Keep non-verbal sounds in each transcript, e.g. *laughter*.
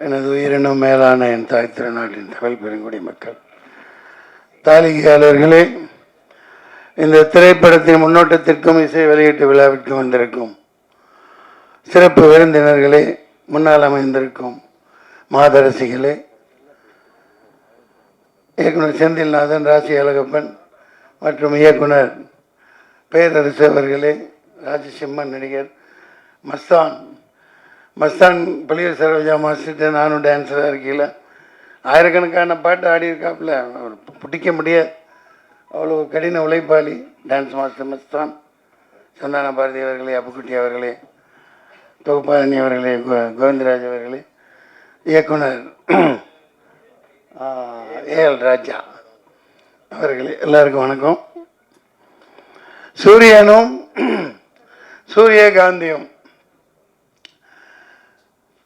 எனது உயிரினும் மேலான என் தாய் திருநாட்டின் தமிழ் பெருங்குடி மக்கள். தாலிகையாளர்களே இந்த திரைப்படத்தின் முன்னோட்டத்திற்கும் இசை வெளியீட்டு விழாவிற்கும் வந்திருக்கும் சிறப்பு விருந்தினர்களே முன்னால் அமைந்திருக்கும் மாதரசிகளே இயக்குனர் செந்தில்நாதன் ராசி அழகப்பன் மற்றும் இயக்குனர் பேரரசு அவர்களே ராஜசிம்மன் நடிகர் மஸ்தான் மஸ்தான் பள்ளிய சரோஜா மாஸ்டர்கிட்ட நானும் டான்ஸராக இருக்கையில் ஆயிரக்கணக்கான பாட்டு ஆடியிருக்காப்புல அவர் பிடிக்க முடியாது. அவ்வளோ கடின உழைப்பாளி. Dance master Mastan. சந்தான பாரதி அவர்களே அப்புக்குட்டி அவர்களே தொகுப்பாளினி அவர்களே கோ- கோவிந்தராஜ் அவர்களே இயக்குனர் ஏஎல் ராஜா அவர்களே எல்லாருக்கும் வணக்கம். சூரியனும் சூரியகாந்தியும்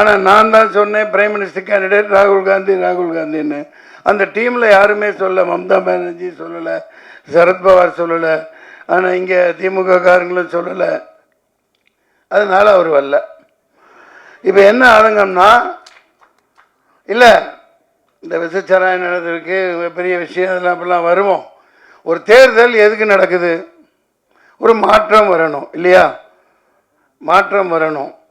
ஆனால் நான் தான் சொன்னேன் பிரைம் மினிஸ்டர் கேண்டிடேட் ராகுல் காந்தி ராகுல் காந்தின்னு. அந்த டீமில் யாருமே சொல்ல மம்தா பானர்ஜி சொல்லலை சரத்பவார் சொல்லலை ஆனால் இங்கே திமுக காரங்களும் சொல்லலை. அதனால் அவர் வரல. இப்போ என்ன ஆதங்கம்னா இல்லை இந்த விசச்சாராயம் நடந்திருக்கு பெரிய விஷயம் அதெல்லாம் அப்படிலாம் வருவோம் ஒரு தேர்தல் எதுக்கு நடக்குது? ஒரு மாற்றம் வரணும் இல்லையா? மாற்றம் வரணும்.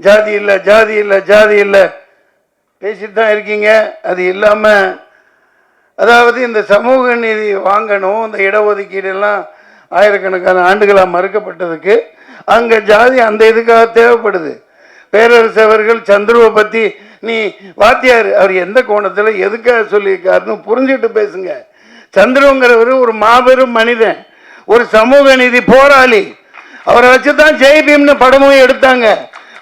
ஜாதி இல்லை ஜாதி இல்லை ஜாதி இல்லை. பேசிட்டு தான் இருக்கீங்க. அது இல்லாமல் அதாவது இந்த சமூக நீதி வாங்கணும் இந்த இடஒதுக்கீடெல்லாம் ஆயிரக்கணக்கான ஆண்டுகளாக மறுக்கப்பட்டதுக்கு அங்கே ஜாதி அந்த இதுக்காக தேவைப்படுது. பேரரசு அவர்கள் சந்துருவை பற்றி நீ வாத்தியார் அவர் எந்த கோணத்தில் எதுக்காக சொல்லியிருக்காருன்னு புரிஞ்சுட்டு பேசுங்க. சந்துருங்கிறவர் ஒரு மாபெரும் மனிதன் ஒரு சமூக நீதி போராளி. அவரை வச்சு தான் ஜெய்பீம்னு படமும் எடுத்தாங்க.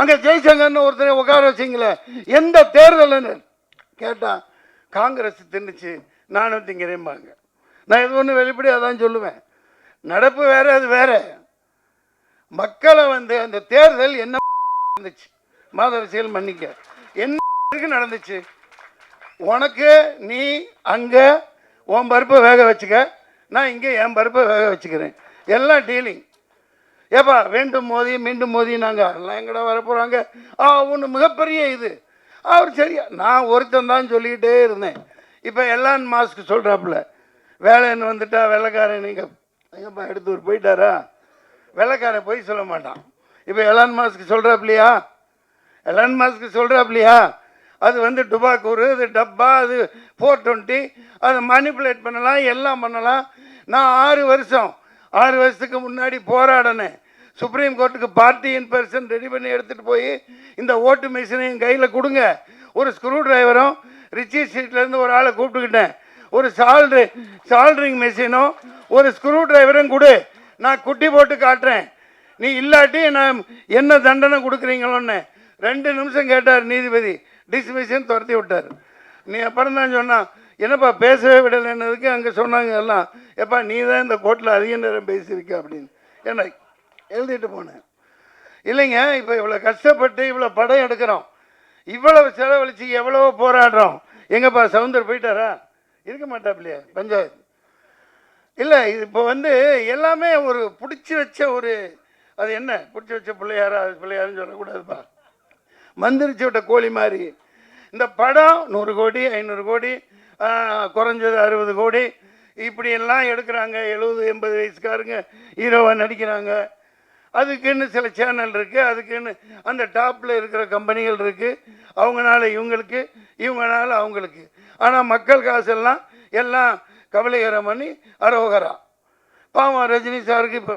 அங்கே ஜெய்சங்கர்னு ஒருத்தர் உட்கார வச்சிங்களே எந்த தேர்தல்னு? கேட்டால் காங்கிரஸ் தின்னுச்சு நானும் திங்கிறேன்பாங்க நான் இது ஒன்று வெளிப்படையாக தான் சொல்லுவேன். நடப்பு வேற அது வேற. மக்களை வந்து அந்த தேர்தல் என்ன இருந்துச்சு மாதரசியல் மன்னிக்க. என்ன இருக்கு நடந்துச்சு? உனக்கு நீ அங்கே உன் பருப்பை வேக வச்சுக்க. நான் இங்கே என் பருப்பை வேக வச்சுக்கிறேன். எல்லாம் டீலிங். ஏப்பா வேண்டும் மோதி மீண்டும் மோதி நாங்கள் எல்லாம் எங்கடா வரப்போகிறாங்க ஆ ஒன்று மிகப்பெரிய இது. அவர் சரியா நான் ஒருத்தன் தான் சொல்லிக்கிட்டே இருந்தேன். இப்போ எல்லான் மாஸ்க் சொல்கிறாப்புல வேலைன்னு வந்துட்டா வெள்ளைக்காரன் நீங்கள் எங்கப்பா எடுத்து ஒரு போயிட்டாரா? வெள்ளைக்காரன் போய் சொல்ல மாட்டான். இப்போ எலான் மாஸ்க் சொல்கிறாப்லையா எலான் மாஸ்க் சொல்கிறாப்லையா அது வந்து டுபாக்கூரு அது டப்பா அது ஃபோர் டுவெண்ட்டி அதை மேனிப்புலேட் பண்ணலாம் எல்லாம் பண்ணலாம். நான் ஆறு வருஷம் ஆறு வருஷத்துக்கு முன்னாடி போராடினேன். சுப்ரீம் கோர்ட்டுக்கு பார்ட்டி இன் பர்சன் ரெடி பண்ணி எடுத்துகிட்டு போய் இந்த ஓட்டு மிஷினையும் கையில் கொடுங்க. ஒரு ஸ்க்ரூ டிரைவரும் ரிச்சி ஸ்ட்ரீட்லேருந்து ஒரு ஆளை கூப்பிட்டுக்கிட்டேன். ஒரு சால்ட்ரு சால்ட்ரிங் மிஷினும் ஒரு ஸ்க்ரூ டிரைவரும் கொடு. நான் குட்டி போட்டு காட்டுறேன். நீ இல்லாட்டி நான் என்ன தண்டனை கொடுக்குறீங்களோன்னு ரெண்டு நிமிஷம் கேட்டார் நீதிபதி. டிஸ்மிஷன் துரத்தி விட்டார். நீ அப்புறம் தான் சொன்னான் என்னப்பா பேசவே விடலைன்னதுக்கு அங்கே சொன்னாங்க எல்லாம். எப்பா நீ தான் இந்த கோர்ட்டில் அதிக நேரம் பேசியிருக்க அப்படின்னு. என்ன எழுதிட்டு போனேன். இல்லைங்க இப்போ இவ்வளோ கஷ்டப்பட்டு இவ்வளோ படம் எடுக்கிறோம். இவ்வளவு செலவழிச்சு எவ்வளவோ போராடுறோம். எங்கப்பா சவுந்தர் போயிட்டாரா? இருக்க மாட்டாப்லையா பஞ்சாயத்து. இல்லை இது இப்போ வந்து எல்லாமே ஒரு பிடிச்சி வச்ச ஒரு அது என்ன? பிடிச்சி வச்ச பிள்ளையாரா அது பிள்ளையாருன்னு சொல்லக்கூடாதுப்பா. மந்திரிச்சு விட்ட கோழி மாதிரி. இந்த படம் நூறு கோடி ஐநூறு கோடி குறைஞ்சது அறுபது கோடி. இப்படியெல்லாம் எடுக்கிறாங்க எழுபது எண்பது வயசுக்காரங்க ஹீரோவாக நடிக்கிறாங்க. அதுக்குன்னு சில சேனல் இருக்குது அதுக்குன்னு அந்த டாப்பில் இருக்கிற கம்பெனிகள் இருக்குது அவங்கனால இவங்களுக்கு இவங்களால அவங்களுக்கு. ஆனால் மக்கள் காசெல்லாம் எல்லாம் கவலைகரம் பண்ணி அரோகரா. பாவம் ரஜினி சாருக்கு இப்போ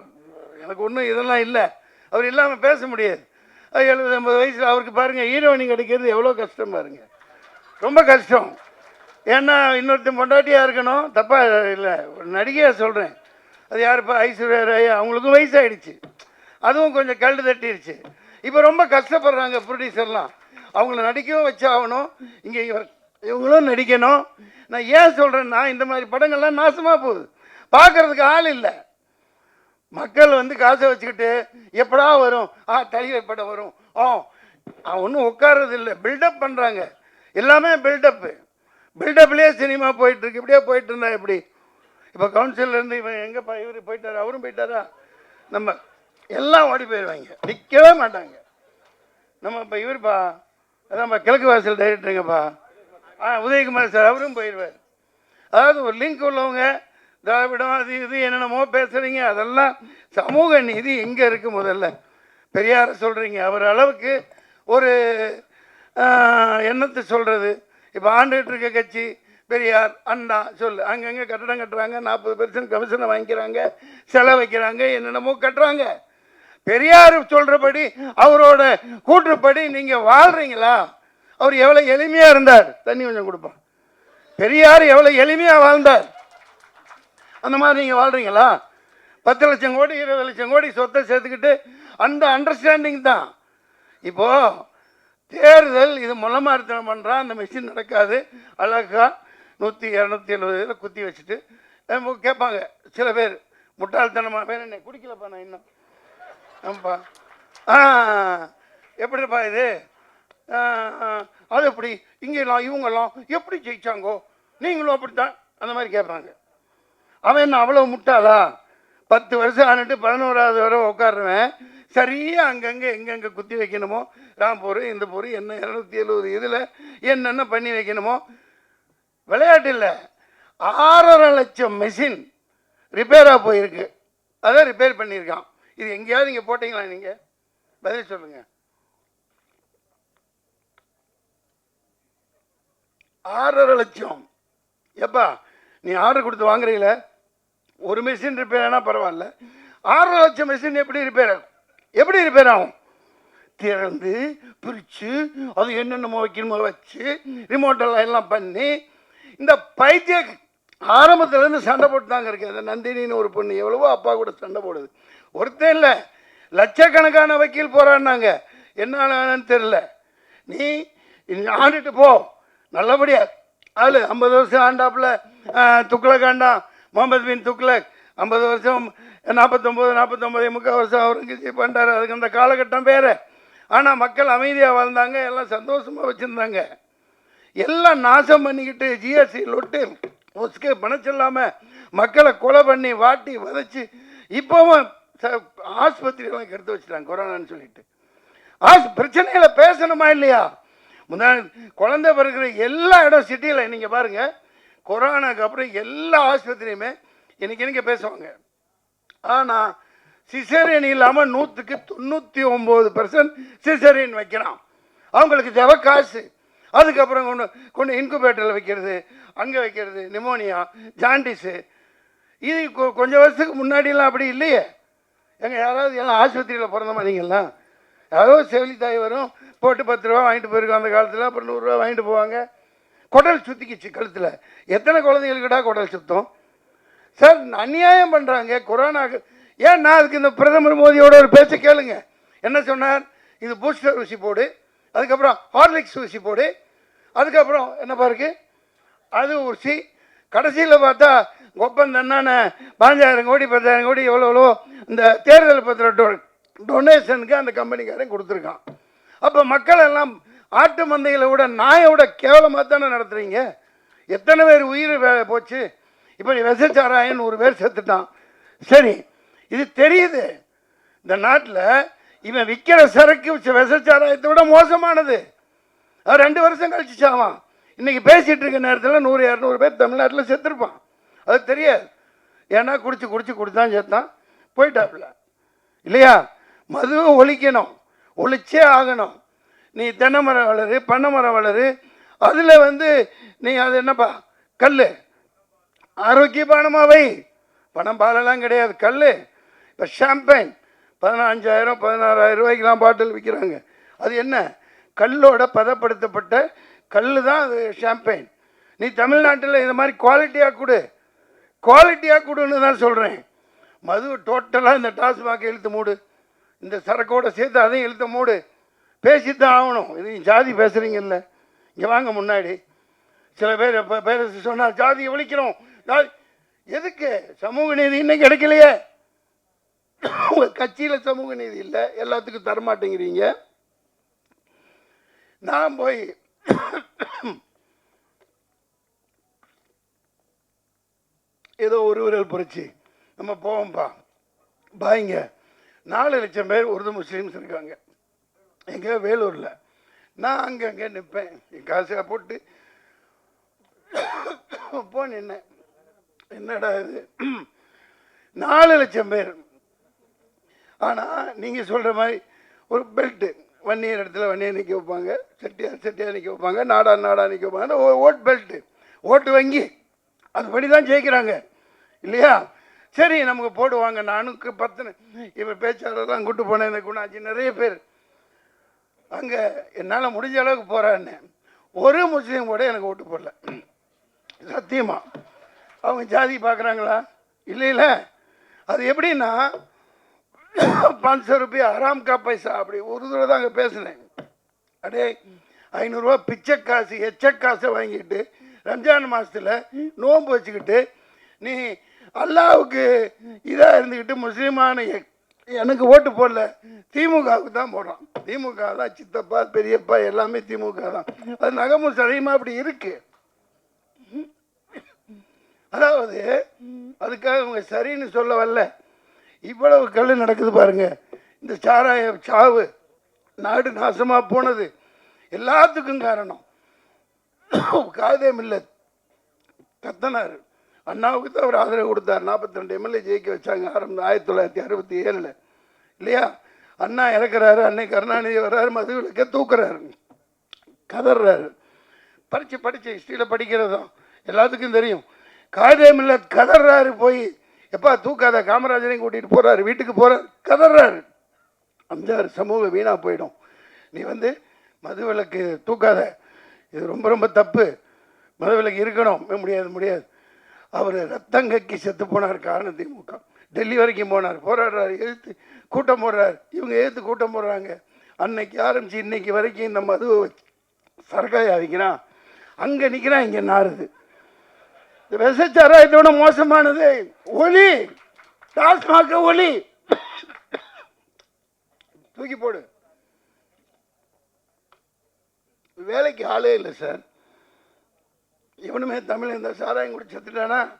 எனக்கு ஒன்றும் இதெல்லாம் இல்லை. அவர் இல்லாமல் பேச முடியாது. எழுபது ஐம்பது வயசில் அவருக்கு பாருங்கள் ஹீரோயினி கிடைக்கிறது எவ்வளோ கஷ்டம் பாருங்க. ரொம்ப கஷ்டம். ஏன்னா இன்னொருத்தன் பொண்டாட்டியாக இருக்கணும். தப்பாக இல்லை ஒரு நடிகையாக சொல்கிறேன் அது யாருப்பா? ஐஸ்வர்யா ராய். அவங்களுக்கும் வயசாயிடுச்சு. அதுவும் கொஞ்சம் கல்டு தட்டிடுச்சு இப்போ ரொம்ப கஷ்டப்படுறாங்க ப்ரொடியூசர்லாம். அவங்கள நடிக்கவும் வச்சாகணும். இங்கே இவர் இவங்களும் நடிக்கணும். நான் ஏன் சொல்கிறேன்னா இந்த மாதிரி படங்கள்லாம் நாசமாக போகுது. பார்க்கறதுக்கு ஆள் இல்லை. மக்கள் வந்து காசை வச்சுக்கிட்டு எப்படா வரும்? ஆ தலைவர் படம் வரும். ஆ அவன் ஒன்றும் உட்கார்றது இல்லை. பில்டப் பண்ணுறாங்க எல்லாமே பில்டப்பு பில்டப்லேயே சினிமா போயிட்டுருக்கு. இப்படியே போயிட்டு இருந்தா எப்படி? இப்போ கவுன்சிலருந்து இவன் எங்கே இவர் போயிட்டார்? அவரும் போயிட்டாரா? நம்ம எல்லாம் ஓடி போயிடுவாங்க நிற்கவே மாட்டாங்க. நம்ம இப்போ இவர்ப்பா அதான்ப்பா கிழக்கு வாசல் டைரக்டருங்கப்பா ஆ உதயகுமார் சார் அவரும் போயிடுவார் அதாவது ஒரு லிங்க் உள்ளவங்க திராவிடம் அது இது என்னென்னமோ பேசுகிறீங்க அதெல்லாம் சமூக நீதி எங்கே இருக்குது முதல்ல? பெரியாரை சொல்கிறீங்க அவர் அளவுக்கு ஒரு எண்ணத்தை சொல்கிறது இப்போ ஆண்டுகிட்டு இருக்க கட்சி பெரியார் அண்ணா சொல்லு. அங்கங்கே கட்டடம் கட்டுறாங்க நாற்பது பெர்சன்ட் கமிஷனை வாங்கிக்கிறாங்க செலவு வைக்கிறாங்க என்னென்னமோ கட்டுறாங்க. பெரியார் சொல்கிறபடி அவரோட கூற்றுப்படி நீங்கள் வாழ்கிறீங்களா அவர் எவ்வளோ எளிமையாக இருந்தார். தண்ணி கொஞ்சம் கொடுப்பான் பெரியார் எவ்வளோ எளிமையாக வாழ்ந்தார். அந்த மாதிரி நீங்கள் வாழ்கிறீங்களா பத்து லட்சம் கோடி இருபது லட்சம் கோடி சொத்தை சேர்த்துக்கிட்டு அந்த அண்டர்ஸ்டாண்டிங் தான். இப்போது தேர்தல் இது முளமாரித்தனம் பண்ணுறான் அந்த மிஷின் நடக்காது. அழகா நூற்றி இரநூத்தி எழுபது இதில் குத்தி வச்சுட்டு கேட்பாங்க. சில பேர் முட்டாள்தனமாக பேர் என்ன குடிக்கலப்பா நான் இன்னும். ஆமாப்பா ஆ எப்படிப்பா இது? அது எப்படி? இங்கெல்லாம் இவங்கெல்லாம் எப்படி ஜெயிச்சாங்கோ? நீங்களும் அப்படித்தான். அந்த மாதிரி கேட்பாங்க அவன் என்ன அவ்வளோ முட்டாளா? பத்து வருஷம் ஆனிட்டு பதினோராவது வரை உட்காருவேன் சரியாக அங்கங்கே எங்கெங்கே குத்தி வைக்கணுமோ? ராம்பூர் இந்த பூர் என்ன இரநூத்தி எழுபது இதில் என்னென்ன பண்ணி வைக்கணுமோ? விளையாட்டு இல்லை. ஆறரை லட்சம் மெஷின் ரிப்பேராக போயிருக்கு. அதை ரிப்பேர் பண்ணியிருக்கான். இது எங்கேயாவது நீங்கள் போட்டீங்களா நீங்கள் பதில் சொல்லுங்கள் ஆறரை லட்சம். எப்பா நீ ஆர்டர் கொடுத்து வாங்குறீங்கள? ஒரு மிஷின் ரிப்பேர் ஆனால் பரவாயில்ல. ஆறரை லட்சம் மிஷின் எப்படி ரிப்பேர் ஆகும்? எப்படி ரிப்பேர் ஆகும்? திறந்து பிரித்து அது என்னென்னமோ வைக்கணுமோ வச்சு ரிமோட்டெல்லாம் எல்லாம் பண்ணி இந்த பைத்திய ஆரம்பத்துலேருந்து சண்டை போட்டு தாங்க இருக்கு. அந்த நந்தினின்னு ஒரு பொண்ணு எவ்வளவோ அப்பா கூட சண்டை போடுது. ஒருத்தன் இல்லை. லட்சக்கணக்கான வக்கீல் போராடினாங்க என்ன தெரில நீ ஆண்டுட்டு போ. நல்லபடியா. ஆளு ஐம்பது வருஷம் ஆண்டாப்புல துக்ளக் ஆண்டான் முகமது பின் துக்ளக். ஐம்பது வருஷம் நாற்பத்தொம்போது நாற்பத்தொம்போது முக்கால் வருஷம் அவுரங்கசீப் பண்ணார் அதுக்கு அந்த காலகட்டம் வேறு. ஆனால் மக்கள் அமைதியாக வாழ்ந்தாங்க. எல்லாம் சந்தோஷமாக வச்சுருந்தாங்க. எல்லாம் நாசம் பண்ணிக்கிட்டு ஜிஎஸ்டி லொட்டு ஒஸ்கே பணச்சில்லாமல் மக்களை கொலை பண்ணி வாட்டி வதச்சி இப்போவும் ஆஸ்பத்திரியெல்லாம் கெடுத்து வச்சுட்டாங்க கொரோனான்னு சொல்லிட்டு. ஆஸ் பிரச்சனைகளை பேசணுமா இல்லையா? முந்தா குழந்தை பிறகுற எல்லா இடம் சிட்டியில் நீங்கள் பாருங்கள் கொரோனாக்கு அப்புறம் எல்லா ஆஸ்பத்திரியுமே இன்னைக்கு இன்னைக்கு பேசுவாங்க. ஆனால் சிசேரியன் இல்லாமல் நூற்றுக்கு தொண்ணூற்றி ஒம்பது பர்சன்ட் சிசேரியன் வைக்கிறான். அவங்களுக்கு தேவை காசு. அதுக்கப்புறம் கொண்டு கொண்டு இன்குபேட்டரில் வைக்கிறது அங்கே வைக்கிறது நிமோனியா ஜாண்டிஸு இது கொ- கொஞ்சம் வருஷத்துக்கு முன்னாடிலாம் அப்படி இல்லையே? எங்கள் யாராவது எல்லாம் ஆஸ்பத்திரியில் பிறந்த மாதிரிங்கெல்லாம் யாரோ செவிலி தாய் வரும் போட்டு பத்து ரூபா வாங்கிட்டு போயிருக்கோம் அந்த காலத்தில் அப்புறம் நூறுரூவா வாங்கிட்டு போவாங்க. குடல் சுற்றிக்கிச்சு கழுத்தில். எத்தனை குழந்தைகளுக்குடா குடல் சுத்தம்? சார் அநியாயம் பண்ணுறாங்க கொரோனாக்கு நான் அதுக்கு இந்த பிரதமர் மோடியோட ஒரு பேச்சை கேளுங்க. என்ன சொன்னார்? இது பூஸ்டர் ஊசி போடு அதுக்கப்புறம் ஹார்லிக்ஸ் ஊசி போடு அதுக்கப்புறம் என்ன பாருக்கு? அது ஊசி. கடைசியில் பார்த்தா ஒப்பந்தம் என்னென்ன? பதினஞ்சாயிரம் கோடி பத்தாயிரம் கோடி எவ்வளோ எவ்வளோ இந்த தேர்தல் பத்திர டொ டொனேஷனுக்கு அந்த கம்பெனிக்காரன் கொடுத்துருக்கான். அப்போ மக்கள் எல்லாம் ஆட்டு மந்தைகளை விட நாயை விட கேவலமாக தானே நடத்துகிறீங்க எத்தனை பேர் உயிர் போச்சு? இப்போ விசச்சாராயன் நூறு பேர் செத்துட்டான். சரி இது தெரியுது. இந்த நாட்டில் இவன் விற்கிற சரக்கு விசச்சாராயத்தை விட மோசமானது. ரெண்டு வருஷம் கழிச்சு சாவான். இன்னைக்கு பேசிகிட்டு இருக்க நேரத்தில் நூறு இரநூறு பேர் தமிழ்நாட்டில் செத்துருப்பான். அது தெரியாது. ஏன்னா குடிச்சு குடிச்சு குடித்தான் சேர்த்தான். போயிட்டாப்புல. இல்லையா? மதுவை ஒழிக்கணும். ஒழிச்சே ஆகணும். நீ தென்னை மரம் வளரு பண்ணை மரம் வளரு. அதில் வந்து நீ அது என்னப்பா? கல் ஆரோக்கியபானமாக வை. பணம் பாலெல்லாம் கிடையாது. கல் இப்போ ஷாம்பைன் பதினஞ்சாயிரம் பதினாறாயிரம் ரூபாய்க்குலாம் பாட்டில் விற்கிறாங்க அது என்ன? கல்லோட பதப்படுத்தப்பட்ட கல் தான் அது ஷாம்பைன் நீ தமிழ்நாட்டில் இந்த மாதிரி குவாலிட்டியாக கொடு. குவாலிட்டியாக கொடுன்னு தான் சொல்கிறேன் மது டோட்டலாக இந்த டாஸ்மாக் இழுத்து மூடு. இந்த சரக்கோட சேர்த்து அதையும் இழுத்த மூடு. பேசி தான் ஆகணும். இது ஜாதி பேசுகிறீங்கல்ல இங்கே வாங்க முன்னாடி. சில பேர் இப்போ பேர் சொன்னால் ஜாதியை ஒழிக்கிறோம். ஜாதி எதுக்கு? சமூக நீதி இன்னும் கிடைக்கலையே. உங்கள் கட்சியில் சமூக நீதி இல்லை. எல்லாத்துக்கும் தரமாட்டேங்கிறீங்க. நான் போய் ஏதோ ஒரு விரல் புரட்சி. நம்ம போவோம்ப்பா. பாய்ங்க. நாலு லட்சம் பேர் உருது முஸ்லீம்ஸ் இருக்காங்க. எங்கே? வேலூரில். நான் அங்கங்கே நிற்பேன் என் காசை போட்டு போ நின்னேன். என்னடா இது? நாலு லட்சம் பேர். ஆனால் நீங்கள் சொல்கிற மாதிரி ஒரு பெல்ட்டு வன்னியர் இடத்துல வன்னியர் நிற்க வைப்பாங்க. செட்டியார் செட்டியார் நிற்க வைப்பாங்க. நாடா நாடா நிற்க வைப்பாங்க. ஓ- ஓட் பெல்ட்டு ஓட்டு வங்கி. அதுபடி தான் ஜெயிக்கிறாங்க. இல்லையா? சரி நமக்கு போடுவாங்க. நானுக்கு பத்து இப்போ பேச்சாளர்லாம் கூட்டு போனேன். இந்த குணாச்சி நிறைய பேர். அங்கே என்னால் முடிஞ்ச அளவுக்கு போகிறான்னு ஒரு முஸ்லீம் கூட எனக்கு ஓட்டு போடல. சத்தியமா. அவங்க ஜாதி பார்க்குறாங்களா இல்லை இல்லை அது எப்படின்னா பாஞ்சு ரூபாய் ஆறாம் கா பைசா அப்படி ஒரு தடவை தான் அங்கே பேசினேன். அடே ஐநூறுரூவா பிச்சை காசு எச்ச காசை வாங்கிட்டு ரம்ஜான் மாதத்தில் நோன்பு வச்சுக்கிட்டு நீ அல்லாவுக்கு இதாக இருந்துக்கிட்டு முஸ்லீமான எனக்கு ஓட்டு போடல. திமுகவுக்கு தான் போடுறான் திமுக தான் சித்தப்பா பெரியப்பா எல்லாமே திமுக தான். அது நகமும் சதையுமா அப்படி இருக்கு. அதாவது அதுக்காக இவங்க சரின்னு சொல்ல வரல. இவ்வளவு கல் நடக்குது பாருங்க. இந்த சாராய சாவு நாடு நாசமாக போனது. எல்லாத்துக்கும் காரணம். காதே இல்லை கத்தனார். அண்ணாவுக்கு தான் அவர் ஆதரவு கொடுத்தார். நாற்பத்தி ரெண்டு எம்எல்ஏ ஜெயிக்க வச்சாங்க. ஆரம்பி ஆயிரத்தி தொள்ளாயிரத்தி அறுபத்தி ஏழில். இல்லையா? அண்ணா இறக்குறாரு. அன்னை கருணாநிதி வர்றாரு. மதுவிலக்க தூக்குறாரு. கதறாரு படித்து படித்து ஹிஸ்ட்ரியில் படிக்கிறதும் எல்லாத்துக்கும் தெரியும். காதே மில்லத் கதறாரு போய். எப்பா தூக்காத. காமராஜரையும் கூட்டிகிட்டு போகிறாரு வீட்டுக்கு போகிறார் கதறாரு அஞ்சாறு சமூகம் வீணாக போயிடும். நீ வந்து மதுவிலக்கு தூக்காத. இது ரொம்ப ரொம்ப தப்பு. மதவிலக்கு இருக்கணும். முடியாது முடியாது. அவர் ரத்தங்கக்கி செத்து போனார் காரணம் திமுக. டெல்லி வரைக்கும் போனார். போராடுறாரு எழுத்து கூட்டம் போடுறார். இவங்க எழுத்து கூட்டம் போடுறாங்க. அன்னைக்கு ஆரம்பிச்சு இன்னைக்கு வரைக்கும் இந்த மது வச்சு சரக்காயா விற்கிறான் அங்கே நிற்கிறான் இங்கே நாறுது. இந்த இதோட விட மோசமானது. ஒலி டாஸ்மாக ஒலி தூக்கி போடு. வேலைக்கு ஆளே இல்லை சார். இவனுமே தமிழ் இந்த சாராயம் குடி செத்துட்டானா?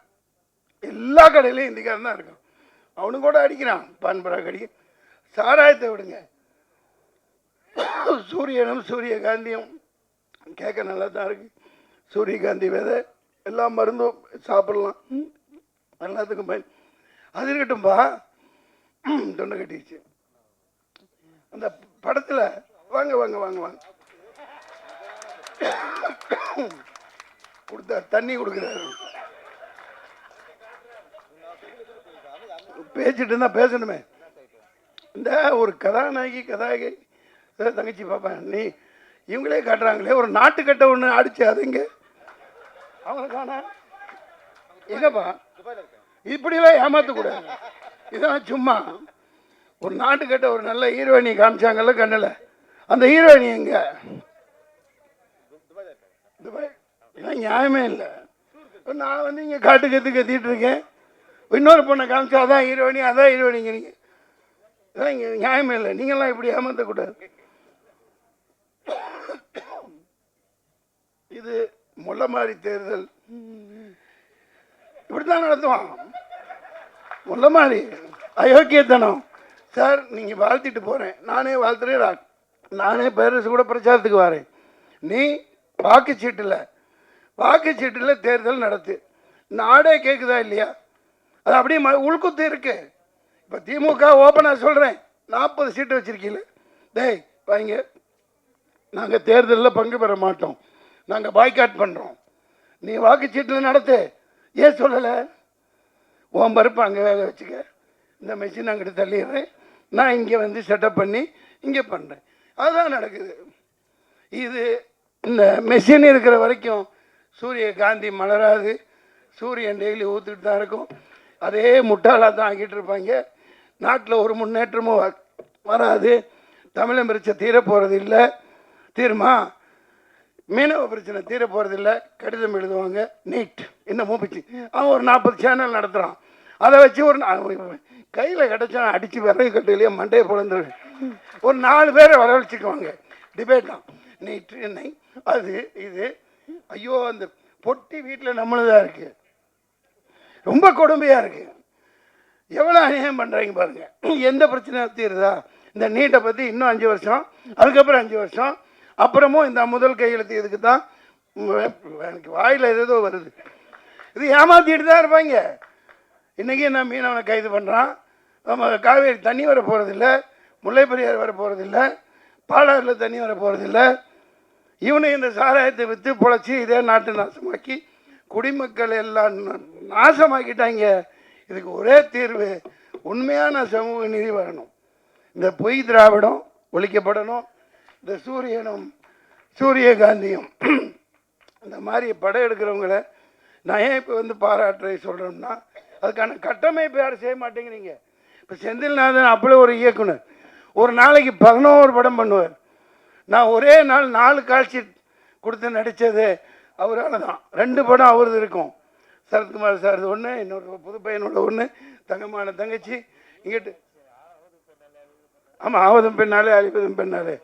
எல்லா கடையிலையும் இந்திக்காரன் தான் இருக்கான். அவனு கூட அடிக்கிறான். பான்பரா கடி சாராயத்தை விடுங்க. சூரியனும் சூரியகாந்தியும் கேட்க நல்லா தான் இருக்கு. சூரியகாந்தி விதை எல்லா மருந்தும் சாப்பிடலாம். எல்லாத்துக்கும் பயன். அது இருக்கட்டும்பா. தொண்டை கட்டிடுச்சு. அந்த படத்தில் வாங்க வாங்க வாங்க வாங்க. கொடுத்தா தண்ணி கொடுக்குறாரு. பேசிட்டு இருந்தா பேசணுமே. இந்த ஒரு கதாநாயகி கதாநாயகி தங்கச்சி பாப்பேன் நீ இவங்களே காட்டுறாங்களே ஒரு நாட்டுக்கட்டை ஒன்று அடிச்சு அதுங்க அவங்கள காணா. எங்கப்பா? இப்படிலாம் ஏமாற்றக்கூடாது இதெல்லாம் சும்மா. ஒரு நாட்டுக்கிட்ட ஒரு நல்ல ஹீரோயினி காமிச்சாங்கல்ல கண்ணில். அந்த ஹீரோயினி எங்க துபாய் இதெல்லாம் நியாயமே இல்லை. நான் வந்து இங்கே காட்டு கற்று கத்திட்டு இருக்கேன். இன்னொரு பொண்ணை காமிச்சு அதான் ஹீரோயினி அதான் ஹீரோயினிங்கிறீங்க. இதான் இங்கே நியாயமே இல்லை. நீங்களாம் இப்படி ஏமாற்றக்கூடாது இது முள்ளமாரி தேர்தல். இப்படித்தான் நடத்துவான். முள்ளமாரி அயோக்கியத்தனம். சார் நீங்கள் வாழ்த்திட்டு போகிறேன் நானே வாழ்த்துறேன். நானே பேரரசு கூட பிரச்சாரத்துக்கு வரேன். நீ வாக்குச்சீட்டில் வாக்குச்சீட்டில் தேர்தல் நடத்து. நாடே கேட்குதா இல்லையா? அது அப்படியே ம- உள்குத்து இருக்கு. இப்போ திமுக ஓப்பனாக சொல்கிறேன் நாற்பது சீட்டு வச்சுருக்கீங்களே. டேய் வாங்க. நாங்கள் தேர்தலில் பங்கு பெற மாட்டோம். நாங்கள் பாய்காட் பண்ணுறோம் நீ வாக்குச்சீட்டில் நடத்து. ஏன் சொல்லலை? உன் பருப்பு அங்கே வேக வச்சுக்க. இந்த மிஷின் அங்கிட்டு தள்ளிடுறேன். நான் இங்கே வந்து செட்டப் பண்ணி இங்கே பண்ணுறேன் அதுதான் நடக்குது. இது இந்த மெஷின் இருக்கிற வரைக்கும் சூரிய காந்தி மலராது. சூரியன் டெய்லி ஊத்துட்டு தான் இருக்கும். அதே முட்டாளாக தான் ஆக்கிட்டு இருப்பாங்க. நாட்டில் ஒரு முன்னேற்றமும் வ- வராது. தமிழன் பிரச்சனை தீர போகிறது இல்லை. தீருமா? மீனவ பிரச்சனை தீர போகிறதில்ல கடிதம் எழுதுவாங்க. நீட். இன்னமும் பிச்சு அவன் ஒரு நாற்பது சேனல் நடத்துகிறான் அதை வச்சு ஒரு கையில் கிடச்சா அடித்து விறகு கட்டுலையே மண்டையை பிறந்து ஒரு நாலு பேரை வரவழைச்சிக்குவாங்க. டிபேட் தான். நீட் என்னை. அது இது. ஐயோ அந்த பொட்டி வீட்டில் நம்மளதாக இருக்குது ரொம்ப கொடுமையாக இருக்குது எவ்வளோ அநியாயம் பண்ணுறீங்க பாருங்க. எந்த பிரச்சனையும் தீருதா இந்த நீட்டை பற்றி இன்னும் அஞ்சு வருஷம் அதுக்கப்புறம் அஞ்சு வருஷம் அப்புறமும் இந்த முதல் கையெழுத்து இதுக்கு தான் எனக்கு வாயில் ஏதோ வருது. இது ஏமாத்திட்டு தான் இருப்பாங்க. இன்றைக்கி நான் மீனவனை கைது பண்ணுறான் நம்ம காவேரி தண்ணி வர போகிறதில்ல முல்லைப்பெரியார் வர போகிறதில்ல பாலாறில் தண்ணி வர போகிறதில்ல இவனை இந்த சாராயத்தை விற்று பொழைச்சி இதே நாட்டை நாசமாக்கி குடிமக்கள் எல்லாம் நாசமாக்கிட்டாங்க. இதுக்கு ஒரே தீர்வு உண்மையான சமூக நிதி வரணும் இந்த பொய் திராவிடம் ஒழிக்கப்படணும். இந்த சூரியனும் சூரியகாந்தியும் *clears throat* இந்த மாதிரி படம் எடுக்கிறவங்கள நான் ஏன் இப்போ வந்து பாராட்டுறை சொல்கிறோம்னா அதுக்கான கட்டமைப்பு யாரும் செய்ய மாட்டேங்கிறீங்க. இப்போ செந்தில்நாதன் அப்படியே ஒரு இயக்குனர். ஒரு நாளைக்கு பதினோரு படம் பண்ணுவார். நான் ஒரே நாள் நாலு காட்சி கொடுத்து நடித்தது அவரால் தான். ரெண்டு படம் அவரது இருக்கும். சரத்குமார் சார் ஒன்று இன்னொரு புது பையனோட ஒன்று தங்கமான தங்கச்சி. இங்கிட்டு ஆமாம் ஆவதும் பெண்ணாலே அழிப்பதும் பெண்ணாலே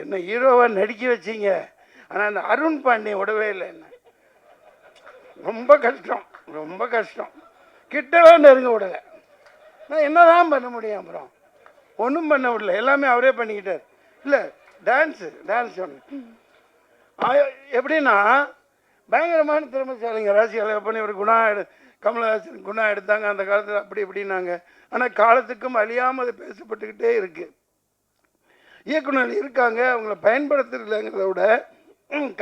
என்ன ஹீரோவாக நடிக்க வச்சீங்க? ஆனால் அந்த அருண் பாண்டியன் விடவே இல்லை என்ன? ரொம்ப கஷ்டம் ரொம்ப கஷ்டம். கிட்டவே நெருங்க விடலை. நான் என்னதான் பண்ண முடியும் அப்புறம்? ஒன்றும் பண்ண விடல. எல்லாமே அவரே பண்ணிக்கிட்டார். இல்லை டான்ஸு டான்ஸ் ஒன்று எப்படின்னா பயங்கரமான திறமைசாலிங்க ராசியால் பண்ணி ஒரு குணா எடு கமலஹாசன் குணா எடுத்தாங்க அந்த காலத்தில் அப்படி இப்படின்னாங்க. ஆனால் காலத்துக்கும் அழியாமல் அது பேசப்பட்டுக்கிட்டே இருக்குது இயக்குனர் இருக்காங்க அவங்கள பயன்படுத்துறதுங்கிறத விட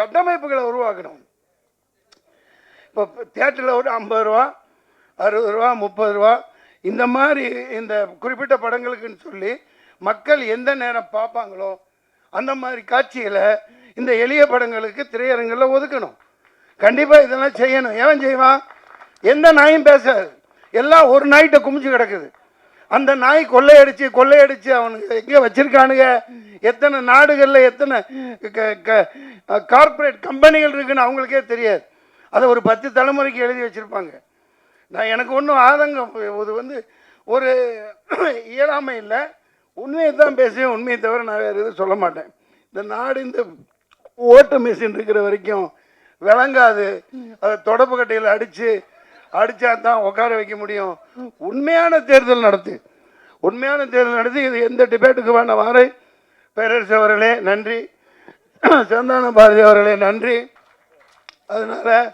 கட்டமைப்புகளை உருவாக்கணும். இப்போ தேட்டரில் ஒரு ஐம்பது ரூபா அறுபது ரூபா முப்பது ரூபா இந்த மாதிரி இந்த குறிப்பிட்ட படங்களுக்குன்னு சொல்லி மக்கள் எந்த நேரம் பார்ப்பாங்களோ அந்த மாதிரி காட்சிகளை இந்த எளிய படங்களுக்கு திரையரங்கில் ஒதுக்கணும். கண்டிப்பாக இதெல்லாம் செய்யணும். ஏன் செய்வான்? எந்த நாயும் பேசாது. எல்லாம் ஒரு நாய்கிட்ட குமிச்சு கிடக்குது. அந்த நாய் கொள்ளையடிச்சு கொள்ளையடிச்சு அவனுக்கு எங்கே வச்சுருக்கானுங்க? எத்தனை நாடுகளில் எத்தனை கார்ப்பரேட் கம்பெனிகள் இருக்குன்னு அவங்களுக்கே தெரியாது. அதை ஒரு பத்து தலைமுறைக்கு எழுதி வச்சுருப்பாங்க. நான் எனக்கு ஒன்றும் ஆதங்கம் இது வந்து ஒரு *clears throat* இயலாமை இல்லை. உண்மையை தான் பேசுவேன் உண்மையை தவிர நான் வேறு எதுவும் சொல்ல மாட்டேன். இந்த நாடு இந்த ஓட்டு மிஷின் இருக்கிற வரைக்கும் விளங்காது. அதை தொடப்பு கட்டையில் அடித்து அடித்தா தான் உட்கார வைக்க முடியும். உண்மையான தேர்தல் நடத்து. உண்மையான தேர்தல் நடத்தி இது எந்த டிபேட்டுக்கு வேண்ட வாரை. பேரரசு அவர்களே நன்றி. சந்தான பாரதி அவர்களே நன்றி. அதனால்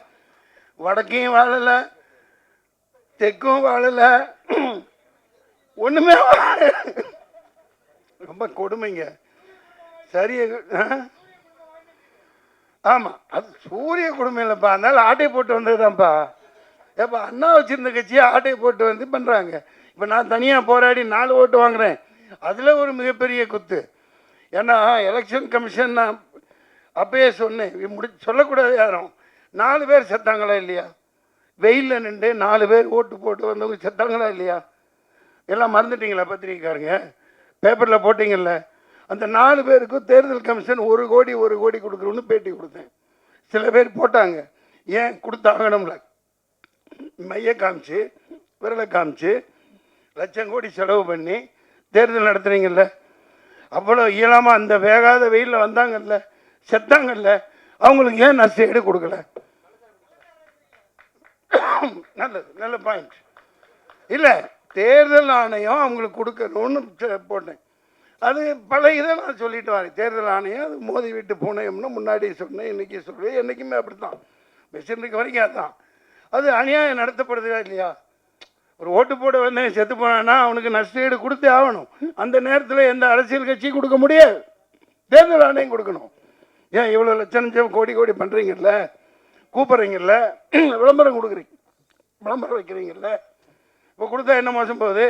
வடக்கையும் வாழலை தெற்கும் வாழலை. ஒன்றுமே வாழ ரொம்ப கொடுமைங்க. சரி ஆமாம் அது சூரிய கொடுமை இல்லைப்பா. அதனால் ஆட்டை போட்டு வந்ததுதான்ப்பா. ஏப்பா அண்ணா வச்சுருந்த கட்சியை ஆட்டை போட்டு வந்து பண்ணுறாங்க இப்போ நான் தனியாக போராடி நாலு ஓட்டு வாங்குறேன். அதில் ஒரு மிகப்பெரிய குத்து. ஏன்னா எலெக்ஷன் கமிஷன் நான் அப்பயே சொன்னேன். முடி சொல்லக்கூடாது யாரும். நாலு பேர் செத்தாங்களா இல்லையா? வெயிலில் நின்று நாலு பேர் ஓட்டு போட்டு வந்தவங்க செத்தாங்களா இல்லையா? எல்லாம் மறந்துட்டீங்களா பத்திரிக்கைக்காரங்க பேப்பரில் போட்டிங்கல்ல அந்த நாலு பேருக்கும் தேர்தல் கமிஷன் ஒரு கோடி ஒரு கோடி கொடுக்குறோன்னு பேட்டி கொடுத்தேன். சில பேர் போட்டாங்க. ஏன் கொடுத்தாகணும்ல மைய காமிச்சு விரலை காமிச்சு லட்சம் கோடி செலவு பண்ணி தேர்தல் நடத்துறீங்கல்ல அவ்வளோ இயலாமல் அந்த வேகாத வெயிலில் வந்தாங்கல்ல செத்தாங்கல்ல அவங்களுக்கு ஏன் நஷ்டஈடு கொடுக்கல? *coughs* நல்லது நல்ல பாயிண்ட் இல்லை தேர்தல் ஆணையம் அவங்களுக்கு கொடுக்கணும்னு போட்டேன். அது பல இதை நான் சொல்லிட்டு வரேன். தேர்தல் ஆணையம் அது மோதி விட்டு பூனையம்னு முன்னாடி சொன்னேன் இன்னைக்கு சொல்லுவேன் என்றைக்குமே அப்படி தான் பெசின்றிக்கு வரைக்கும் அதுதான் அது அநியாயம் நடத்தப்படுதா இல்லையா? ஒரு ஓட்டு போட வந்தேன் செத்து போனான்னா அவனுக்கு நஷ்டஈடு கொடுத்தே ஆகணும். அந்த நேரத்தில் எந்த அரசியல் கட்சியும் கொடுக்க முடியாது. தேர்தல் ஆணையம் கொடுக்கணும். ஏன் இவ்வளோ லட்சம் லட்சம் கோடி கோடி பண்ணுறீங்கல்ல கூப்பிட்றீங்கல்ல? விளம்பரம் கொடுக்குறீங்க. விளம்பரம் வைக்கிறீங்கல்ல? இப்போ கொடுத்தா என்ன மோசம் போகுது?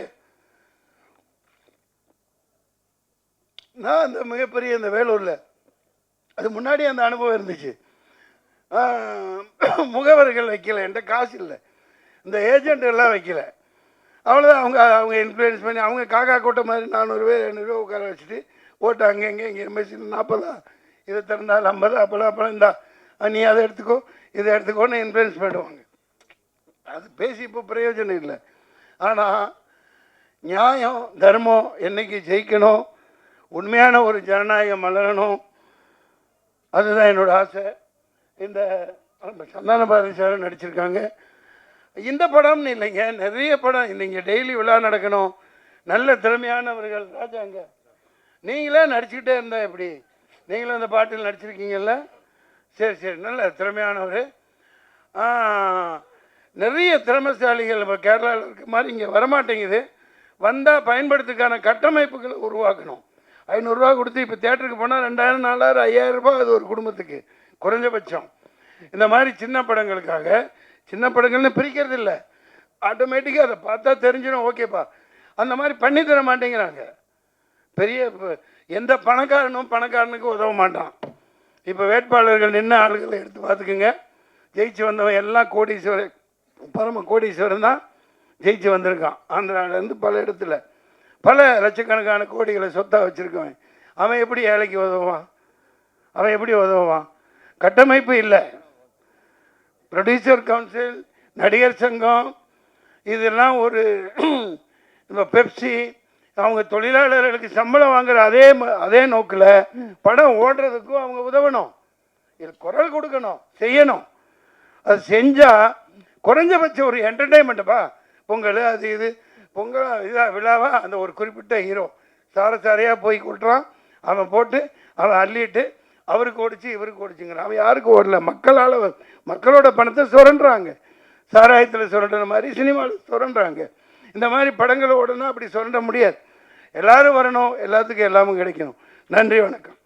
நான் அந்த மிகப்பெரிய இந்த வேலூரில் அது முன்னாடி அந்த அனுபவம் இருந்துச்சு. முகவர்கள் வைக்கல என்கிட்ட காசு இல்லை. இந்த ஏஜெண்ட்டுகள்லாம் எல்லாம் வைக்கல. அவ்வளோதான் அவங்க அவங்க இன்ஃப்ளூயன்ஸ் பண்ணி அவங்க காக்கா கூட்டம் மாதிரி நானூறு பேர் ஐநூறுரூவா உட்கார வச்சுட்டு ஓட்டு அங்கே இங்கே இங்கே எம்எஸ்சி நாற்பதா இதை திறந்தால் ஐம்பது அப்போலாம் அப்போலாம் இந்தா நீ அதை எடுத்துக்கோ இதை எடுத்துக்கோன்னு இன்ஃப்ளூயன்ஸ் பண்ணுவாங்க. அது பேசி இப்போ பிரயோஜனம் இல்லை. ஆனால் நியாயம் தர்மம் என்னைக்கு ஜெயிக்கணும் உண்மையான ஒரு ஜனநாயகம் மலரணும் அதுதான் என்னோட ஆசை. இந்த சந்தான பாரதி சார் நடிச்சிருக்காங்க. இந்த படம்னு இல்லைங்க நிறைய படம் இல்லைங்க. டெய்லி விழா நடக்கணும். நல்ல திறமையானவர்கள் ராஜாங்க. நீங்களே நடிச்சுக்கிட்டே இருந்தால் எப்படி? நீங்களும் அந்த பாட்டில் நடிச்சிருக்கீங்கல்ல? சரி சரி நல்ல திறமையானவர். ஆ, நிறைய திறமைசாலிகள் இப்போ கேரளாவில் இருக்க மாதிரி இங்கே வரமாட்டேங்குது. வந்தால் பயன்படுத்துக்கான கட்டமைப்புகளை உருவாக்கணும். ஐநூறுரூவா கொடுத்து இப்போ தேட்டருக்கு போனால் ரெண்டாயிரம் நாலாயிரம் ஐயாயிரம் ரூபாய் அது ஒரு குடும்பத்துக்கு. குறைஞ்சபட்சம். இந்த மாதிரி சின்ன படங்களுக்காக சின்ன படங்கள்னு பிரிக்கிறது இல்லை ஆட்டோமேட்டிக்காக அதை பார்த்தா தெரிஞ்சிடும். ஓகேப்பா அந்த மாதிரி பண்ணி தர மாட்டேங்கிறாங்க. பெரிய எந்த பணக்காரனும் பணக்காரனுக்கு உதவ மாட்டான். இப்போ வேட்பாளர்கள் நின்று ஆளுகளை எடுத்து பார்த்துக்குங்க. ஜெயிச்சு வந்தவன் எல்லாம் கோடீஸ்வரர் பரம கோடீஸ்வரன் தான் ஜெயிச்சு வந்திருக்கான். ஆந்திராவிலேருந்து பல இடத்துல பல லட்சக்கணக்கான கோடிகளை சொத்தாக வச்சுருக்கவன். அவன் எப்படி ஏழைக்கு உதவுவான்? அவன் எப்படி உதவுவான்? கட்டமைப்பு இல்லை. ப்ரொடியூசர் கவுன்சில் நடிகர் சங்கம் இதெல்லாம் ஒரு இந்த பெப்சி அவங்க தொழிலாளர்களுக்கு சம்பளம் வாங்குற அதே ம- அதே நோக்கில் படம் ஓடுறதுக்கும் அவங்க உதவணும். இது குரல் கொடுக்கணும் செய்யணும். அது செஞ்சால் குறைஞ்சபட்சம் ஒரு என்டர்டெயின்மெண்ட்டுப்பா பொங்கல் அது இது பொங்கல் இதாக விழாவா அந்த ஒரு குறிப்பிட்ட ஹீரோ சார சாரையாக போய் கொட்டுறான். அவன் போட்டு அவன் அள்ளிட்டு அவருக்கு ஓடிச்சு இவருக்கு ஓடிச்சுங்கிறான். அவன் யாருக்கு ஓடல? மக்களால் மக்களோட பணத்தை சுரண்டுறாங்க. சாராயத்தில் சுரண்டுற மாதிரி சினிமாவில் சுரண்டுறாங்க. இந்த மாதிரி படங்கள் ஓடனா அப்படி சுரண்ட முடியாது. எல்லாரும் வரணும். எல்லாத்துக்கும் எல்லாமும் கிடைக்கணும். நன்றி வணக்கம்.